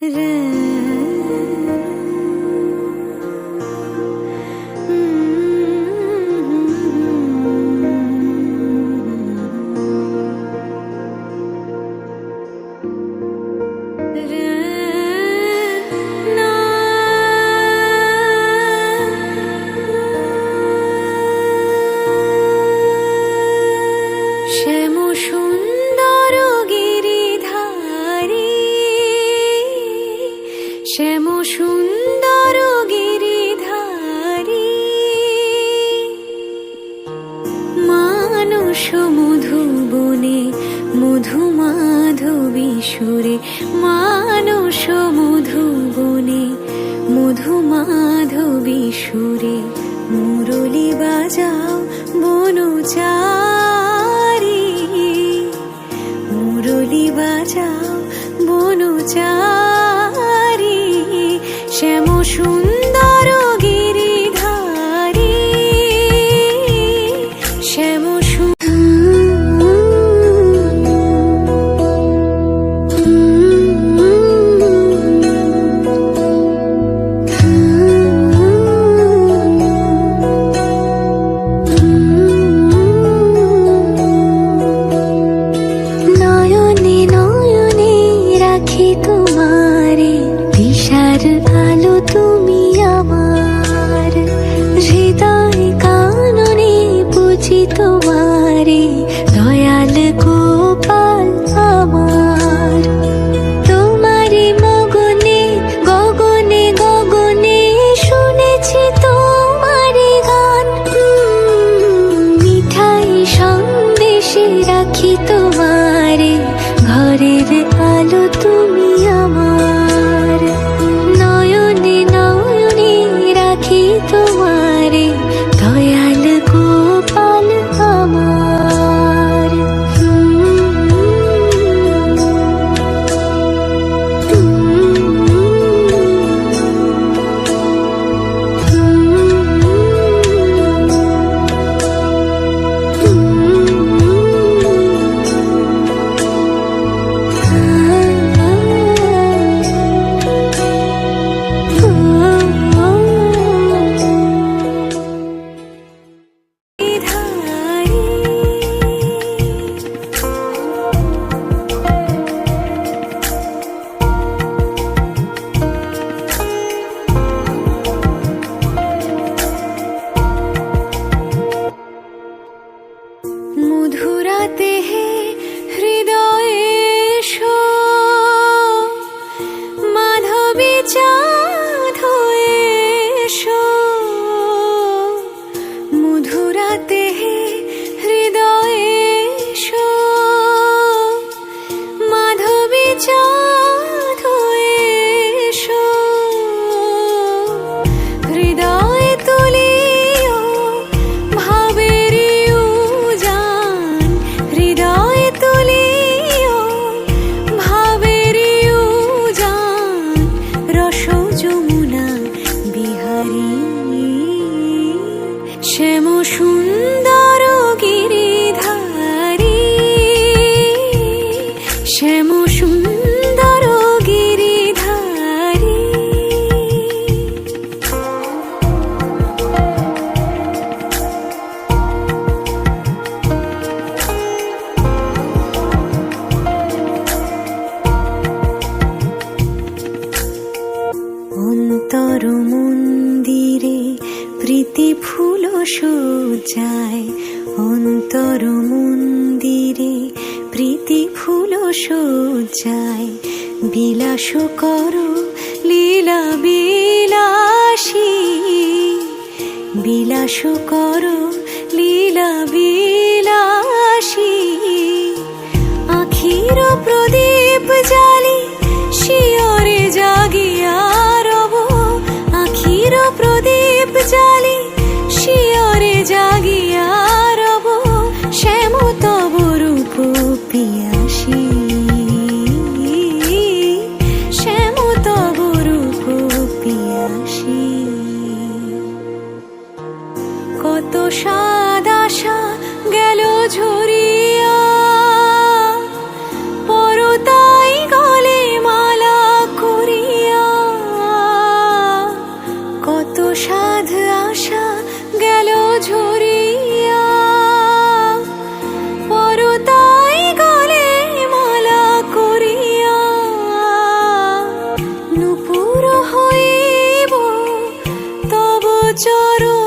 শ্যাম সমধুবনে মধুমাধবী সুরে মানস মধুবনে মধুমাধবী সুরে, মুরলি বাজাও বনুচারি মুরলী বাজাও বনুচারি শ্যাম সুন্দর স্মৃতি ফুল সজ্জায় অন্তর মন্দিরে প্রীতি ফুল সজ্জায় বিলাস কর লীলা বিলাসী। বিলাস কর লীলা বিলাস। আশা গেল ঝরিয়া। পরতাই গলে মালা করিয়া। কত সাধ আশা গেল ঝরিয়া। পরতাই গলে মালা করিয়া। নুপুর হইব তব চরু